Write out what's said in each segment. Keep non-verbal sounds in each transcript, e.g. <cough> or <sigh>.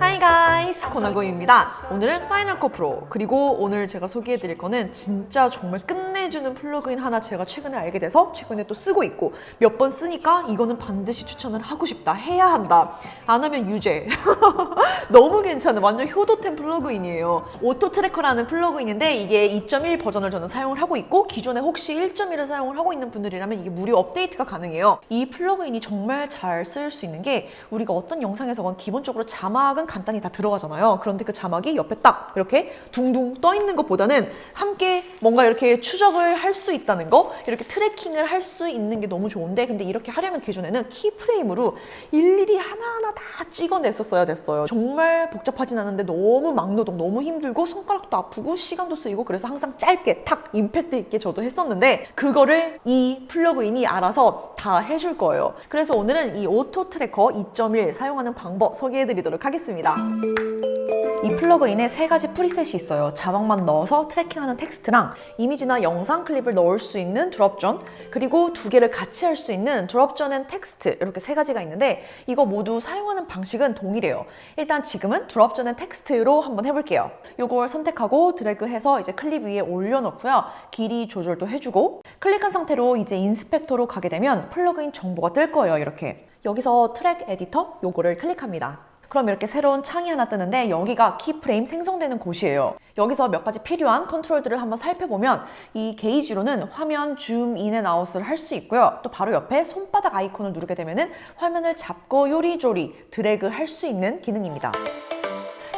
하이 가이스 코나고입니다. 오늘은 파이널 컷 프로 그리고 오늘 제가 소개해드릴 거는 진짜 정말 끝 내주는 플러그인 하나 제가 최근에 알게 돼서 최근에 또 쓰고 있고 몇 번 쓰니까 이거는 반드시 추천을 하고 싶다 해야 한다. 안 하면 유죄. <laughs> 너무 괜찮은 완전 효도템 플러그인이에요. 오토 트래커라는 플러그인인데 이게 2.1 버전을 저는 사용을 하고 있고 기존에 혹시 1.1을 사용을 하고 있는 분들이라면 이게 무료 업데이트가 가능해요. 이 플러그인이 정말 잘 쓸 수 있는 게 우리가 어떤 영상에서건 기본적으로 자막은 간단히 다 들어가잖아요. 그런데 그 자막이 옆에 딱 이렇게 둥둥 떠 있는 것보다는 함께 뭔가 이렇게 추적을 할 수 있다는 거, 이렇게 트래킹을 할 수 있는 게 너무 좋은데, 근데 이렇게 하려면 기존에는 키프레임으로 일일이 하나하나 다 찍어냈었어야 됐어요. 정말 복잡하진 않은데 너무 막노동, 너무 힘들고 손가락도 아프고 시간도 쓰이고 그래서 항상 짧게 탁 임팩트 있게 저도 했었는데 그거를 이 플러그인이 알아서 다 해줄 거예요. 그래서 오늘은 이 오토 트래커 2.1 사용하는 방법 소개해드리도록 하겠습니다. 이 플러그인에 세 가지 프리셋이 있어요. 자막만 넣어서 트래킹하는 텍스트랑 이미지나 영상 클립을 넣을 수 있는 드롭존, 그리고 두 개를 같이 할 수 있는 드롭존 앤 텍스트 이렇게 세 가지가 있는데 이거 모두 사용하는 방식은 동일해요. 일단 지금은 드롭존 앤 텍스트로 한번 해볼게요. 이걸 선택하고 드래그해서 이제 클립 위에 올려놓고요. 길이 조절도 해주고 클릭한 상태로 이제 인스펙터로 가게 되면 플러그인 정보가 뜰 거예요. 이렇게 여기서 트랙 에디터 요거를 클릭합니다. 그럼 이렇게 새로운 창이 하나 뜨는데 여기가 키프레임 생성되는 곳이에요. 여기서 몇 가지 필요한 컨트롤들을 한번 살펴보면 이 게이지로는 화면 줌 인 앤 아웃을 할 수 있고요. 또 바로 옆에 손바닥 아이콘을 누르게 되면은 화면을 잡고 요리조리 드래그 할 수 있는 기능입니다.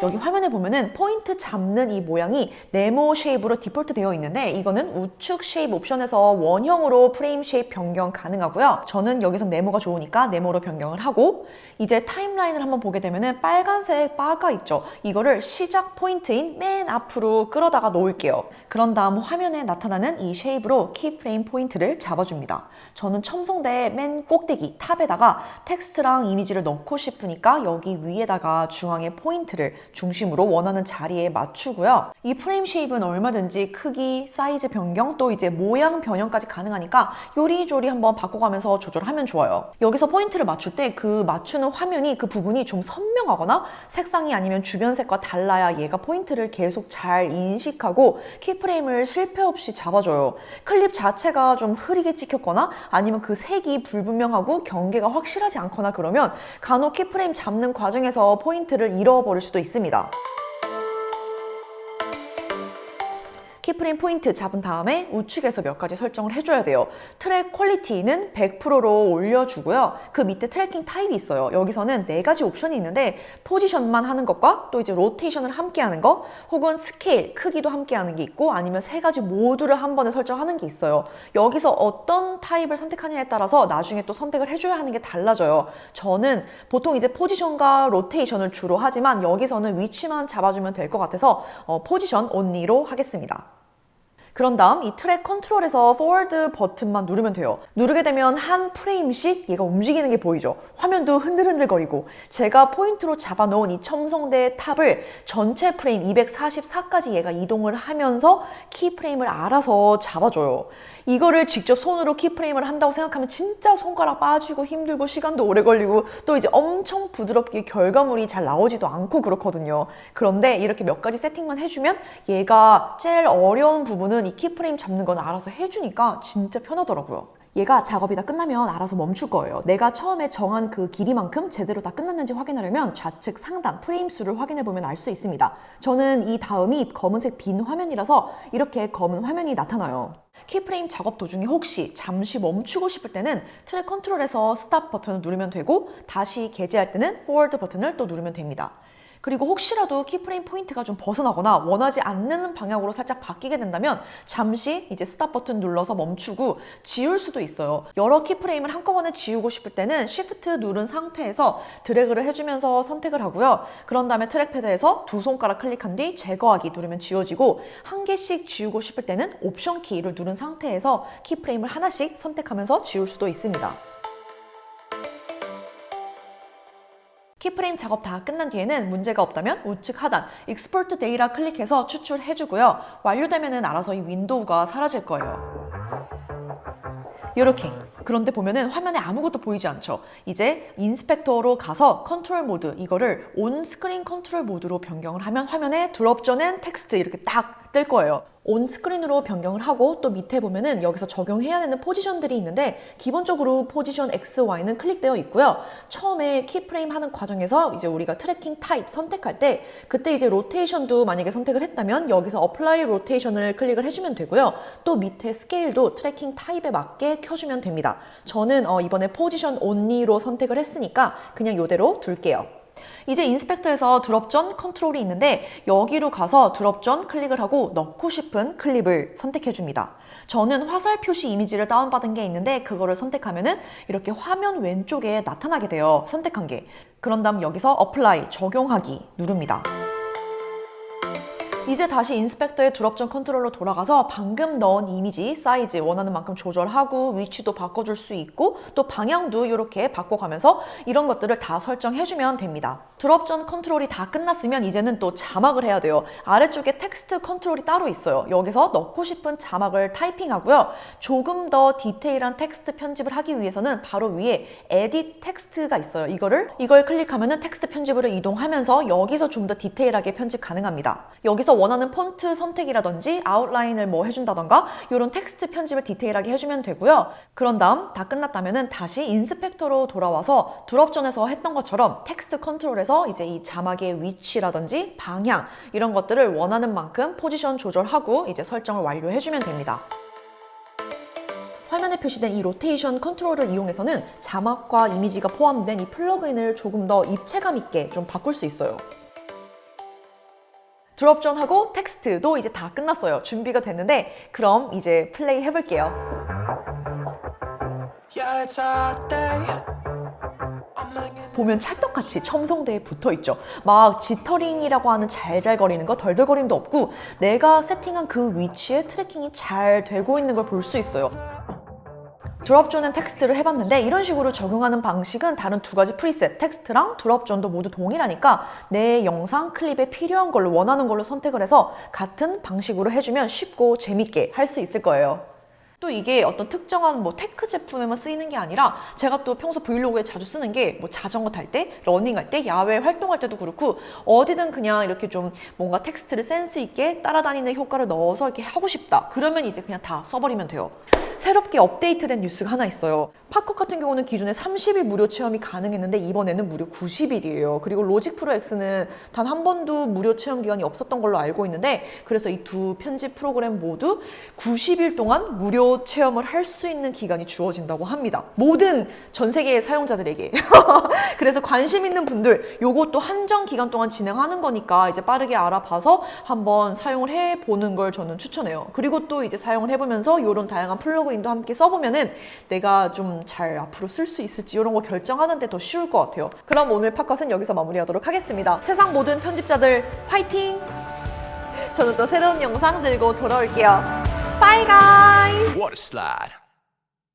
여기 화면에 보면은 포인트 잡는 이 모양이 네모 쉐입으로 디폴트 되어 있는데 이거는 우측 쉐입 옵션에서 원형으로 프레임 쉐입 변경 가능하고요. 저는 여기서 네모가 좋으니까 네모로 변경을 하고 이제 타임라인을 한번 보게 되면은 빨간색 바가 있죠. 이거를 시작 포인트인 맨 앞으로 끌어다가 놓을게요. 그런 다음 화면에 나타나는 이 쉐입으로 키 프레임 포인트를 잡아줍니다. 저는 첨성대 맨 꼭대기 탑에다가 텍스트랑 이미지를 넣고 싶으니까 여기 위에다가 중앙에 포인트를 중심으로 원하는 자리에 맞추고요. 이 프레임 쉐입은 얼마든지 크기, 사이즈 변경, 또 이제 모양 변형까지 가능하니까 요리조리 한번 바꿔가면서 조절하면 좋아요. 여기서 포인트를 맞출 때 그 맞추는 화면이 그 부분이 좀 선명하거나 색상이 아니면 주변 색과 달라야 얘가 포인트를 계속 잘 인식하고 키프레임을 실패 없이 잡아줘요. 클립 자체가 좀 흐리게 찍혔거나 아니면 그 색이 불분명하고 경계가 확실하지 않거나 그러면 간혹 키프레임 잡는 과정에서 포인트를 잃어버릴 수도 있습니다. 했습니다. 키프레임 포인트 잡은 다음에 우측에서 몇 가지 설정을 해줘야 돼요. 트랙 퀄리티는 100%로 올려주고요. 그 밑에 트래킹 타입이 있어요. 여기서는 네 가지 옵션이 있는데 포지션만 하는 것과 또 이제 로테이션을 함께 하는 거 혹은 스케일, 크기도 함께 하는 게 있고 아니면 세 가지 모두를 한 번에 설정하는 게 있어요. 여기서 어떤 타입을 선택하느냐에 따라서 나중에 또 선택을 해줘야 하는 게 달라져요. 저는 보통 이제 포지션과 로테이션을 주로 하지만 여기서는 위치만 잡아주면 될 것 같아서 어, 포지션 온리로 하겠습니다. 그런 다음 이 트랙 컨트롤에서 forward 버튼만 누르면 돼요. 누르게 되면 한 프레임씩 얘가 움직이는 게 보이죠. 화면도 흔들흔들거리고 제가 포인트로 잡아놓은 이 첨성대 탑을 전체 프레임 244까지 얘가 이동을 하면서 키 프레임을 알아서 잡아줘요. 이거를 직접 손으로 키프레임을 한다고 생각하면 진짜 손가락 빠지고 힘들고 시간도 오래 걸리고 또 이제 엄청 부드럽게 결과물이 잘 나오지도 않고 그렇거든요. 그런데 이렇게 몇 가지 세팅만 해주면 얘가 제일 어려운 부분은 이 키프레임 잡는 건 알아서 해주니까 진짜 편하더라고요. 얘가 작업이 다 끝나면 알아서 멈출 거예요. 내가 처음에 정한 그 길이만큼 제대로 다 끝났는지 확인하려면 좌측 상단 프레임 수를 확인해 보면 알 수 있습니다. 저는 이 다음이 검은색 빈 화면이라서 이렇게 검은 화면이 나타나요. 키프레임 작업 도중에 혹시 잠시 멈추고 싶을 때는 트랙 컨트롤에서 스탑 버튼을 누르면 되고 다시 게재할 때는 forward 버튼을 또 누르면 됩니다. 그리고 혹시라도 키프레임 포인트가 좀 벗어나거나 원하지 않는 방향으로 살짝 바뀌게 된다면 잠시 이제 스탑 버튼 눌러서 멈추고 지울 수도 있어요. 여러 키프레임을 한꺼번에 지우고 싶을 때는 Shift 누른 상태에서 드래그를 해주면서 선택을 하고요. 그런 다음에 트랙패드에서 두 손가락 클릭한 뒤 제거하기 누르면 지워지고 한 개씩 지우고 싶을 때는 옵션 키를 누른 상태에서 키프레임을 하나씩 선택하면서 지울 수도 있습니다. 키프레임 작업 다 끝난 뒤에는 문제가 없다면 우측 하단 익스포트 데이터 클릭해서 추출해주고요. 완료되면 알아서 이 윈도우가 사라질 거예요. 이렇게 그런데 보면은 화면에 아무것도 보이지 않죠. 이제 인스펙터로 가서 컨트롤 모드 이거를 온 스크린 컨트롤 모드로 변경을 하면 화면에 드롭 전엔 텍스트 이렇게 딱 뜰 거예요. 온 스크린으로 변경을 하고 또 밑에 보면은 여기서 적용해야 되는 포지션들이 있는데 기본적으로 포지션 X, Y는 클릭되어 있고요. 처음에 키프레임 하는 과정에서 이제 우리가 트래킹 타입 선택할 때 그때 이제 로테이션도 만약에 선택을 했다면 여기서 어플라이 로테이션을 클릭을 해주면 되고요. 또 밑에 스케일도 트래킹 타입에 맞게 켜주면 됩니다. 저는 어, 이번에 포지션 온리로 선택을 했으니까 그냥 이대로 둘게요. 이제 인스펙터에서 드롭 전 컨트롤이 있는데 여기로 가서 드롭 전 클릭을 하고 넣고 싶은 클립을 선택해 줍니다. 저는 화살 표시 이미지를 다운받은 게 있는데 그거를 선택하면은 이렇게 화면 왼쪽에 나타나게 돼요. 선택한 게. 그런 다음 여기서 어플라이 적용하기 누릅니다. 이제 다시 인스펙터의 드롭전 컨트롤로 돌아가서 방금 넣은 이미지 사이즈 원하는 만큼 조절하고 위치도 바꿔줄 수 있고 또 방향도 이렇게 바꿔가면서 이런 것들을 다 설정해주면 됩니다. 드롭전 컨트롤이 다 끝났으면 이제는 또 자막을 해야 돼요. 아래쪽에 텍스트 컨트롤이 따로 있어요. 여기서 넣고 싶은 자막을 타이핑하고요. 조금 더 디테일한 텍스트 편집을 하기 위해서는 바로 위에 에딧 텍스트가 있어요. 이거를 이걸 클릭하면은 텍스트 편집으로 이동하면서 여기서 좀 더 디테일하게 편집 가능합니다. 여기서 원하는 폰트 선택이라든지 아웃라인을 뭐 해준다던가 이런 텍스트 편집을 디테일하게 해주면 되고요. 그런 다음 다 끝났다면은 다시 인스펙터로 돌아와서 드롭전에서 했던 것처럼 텍스트 컨트롤에서 이제 이 자막의 위치라든지 방향 이런 것들을 원하는 만큼 포지션 조절하고 이제 설정을 완료해주면 됩니다. 화면에 표시된 이 로테이션 컨트롤을 이용해서는 자막과 이미지가 포함된 이 플러그인을 조금 더 입체감 있게 좀 바꿀 수 있어요. 드롭전하고 텍스트도 이제 다 끝났어요. 준비가 됐는데 그럼 이제 플레이 해볼게요. 보면 찰떡같이 첨성대에 붙어 있죠. 막 지터링이라고 하는 잘잘거리는 거 덜덜거림도 없고 내가 세팅한 그 위치에 트래킹이 잘 되고 있는 걸 볼 수 있어요. 드롭존은 텍스트를 해봤는데 이런 식으로 적용하는 방식은 다른 두 가지 프리셋 텍스트랑 드롭존도 모두 동일하니까 내 영상 클립에 필요한 걸로 원하는 걸로 선택을 해서 같은 방식으로 해주면 쉽고 재밌게 할 수 있을 거예요. 또 이게 어떤 특정한 뭐 테크 제품에만 쓰이는 게 아니라 제가 또 평소 브이로그에 자주 쓰는 게 뭐 자전거 탈 때, 러닝 할 때, 야외 활동할 때도 그렇고 어디든 그냥 이렇게 좀 뭔가 텍스트를 센스 있게 따라다니는 효과를 넣어서 이렇게 하고 싶다. 그러면 이제 그냥 다 써버리면 돼요. 새롭게 업데이트된 뉴스가 하나 있어요. 팝컷 같은 경우는 기존에 30일 무료 체험이 가능했는데 이번에는 무료 90일이에요. 그리고 로직 프로 X는 단 한 번도 무료 체험 기간이 없었던 걸로 알고 있는데 그래서 이 두 편집 프로그램 모두 90일 동안 무료 체험을 할 수 있는 기간이 주어진다고 합니다. 모든 전 세계 사용자들에게. <laughs> 그래서 관심 있는 분들 요것도 한정 기간 동안 진행하는 거니까 이제 빠르게 알아봐서 한번 사용을 해 보는 걸 저는 추천해요. 그리고 또 이제 사용을 해 보면서 이런 다양한 플러그 인도 함께 써보면은 내가 좀 잘 앞으로 쓸 수 있을지 이런 거 결정하는데 더 쉬울 것 같아요. 그럼 오늘 팟컷은 여기서 마무리하도록 하겠습니다. 세상 모든 편집자들 화이팅! 저는 또 새로운 영상 들고 돌아올게요. 바이